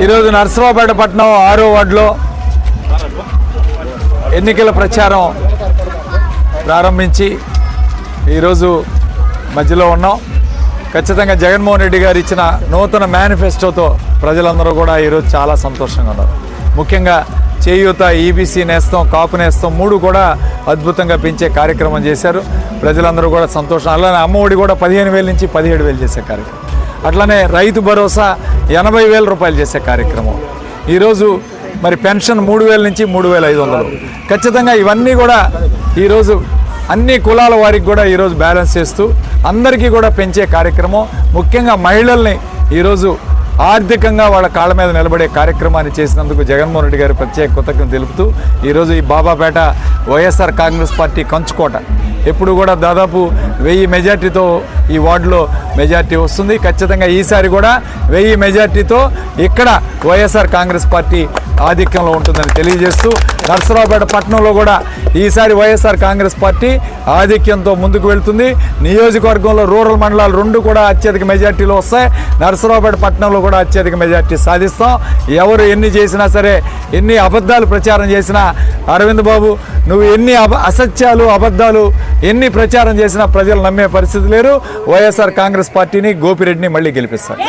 ఈరోజు నర్సరావుపేట పట్టణం ఆరో వార్డులో ఎన్నికల ప్రచారం ప్రారంభించి ఈరోజు మధ్యలో ఉన్నాం. ఖచ్చితంగా జగన్మోహన్ రెడ్డి గారు ఇచ్చిన నూతన మేనిఫెస్టోతో ప్రజలందరూ కూడా ఈరోజు చాలా సంతోషంగా ఉన్నారు. ముఖ్యంగా చేయూత ఈబీసీ నేస్తం కాపు నేస్తం మూడు కూడా అద్భుతంగా పెంచే కార్యక్రమం చేశారు. ప్రజలందరూ కూడా సంతోషం. అలానే అమ్మఒడి కూడా పదిహేను వేల నుంచి పదిహేడు వేలు చేసే కార్యక్రమం. అట్లానే రైతు భరోసా ఎనభై వేల రూపాయలు చేసే కార్యక్రమం. ఈరోజు మరి పెన్షన్ మూడు వేల నుంచి మూడు వేల ఐదు వందలు. ఖచ్చితంగా ఇవన్నీ కూడా ఈరోజు అన్ని కులాల వారికి కూడా ఈరోజు బ్యాలెన్స్ చేస్తూ అందరికీ కూడా పెంచే కార్యక్రమం. ముఖ్యంగా మహిళల్ని ఈరోజు ఆర్థికంగా వాళ్ళ కాళ్ళ మీద నిలబడే కార్యక్రమాన్ని చేసినందుకు జగన్మోహన్ రెడ్డి గారు ప్రత్యేక కృతజ్ఞత తెలుపుతూ ఈరోజు ఈ బాబాపేట వైఎస్ఆర్ కాంగ్రెస్ పార్టీ కంచుకోట. ఎప్పుడు కూడా దాదాపు వెయ్యి మెజార్టీతో ఈ వార్డులో మెజార్టీ వస్తుంది. ఖచ్చితంగా ఈసారి కూడా వెయ్యి మెజార్టీతో ఇక్కడ వైఎస్ఆర్ కాంగ్రెస్ పార్టీ ఆధిక్యంలో ఉంటుందని తెలియజేస్తూ నర్సరావుపేట పట్టణంలో కూడా ఈసారి వైఎస్ఆర్ కాంగ్రెస్ పార్టీ ఆధిక్యంతో ముందుకు వెళ్తుంది. నియోజకవర్గంలో రూరల్ మండలాలు రెండు కూడా అత్యధిక మెజార్టీలో వస్తాయి. నర్సరావుపేట పట్టణంలో కూడా అత్యధిక మెజార్టీ సాధిస్తాం. ఎవరు ఎన్ని చేసినా సరే ఎన్ని అబద్ధాలు ప్రచారం చేసినా అరవింద్ బాబు నువ్వు ఎన్ని అబ అసత్యాలు అబద్ధాలు ఎన్ని ప్రచారం చేసినా ప్రజలు నమ్మే పరిస్థితి లేరు వైఎస్ఆర్ కాంగ్రెస్ పార్టీని గోపిరెడ్డిని మళ్ళీ గెలిపిస్తారు.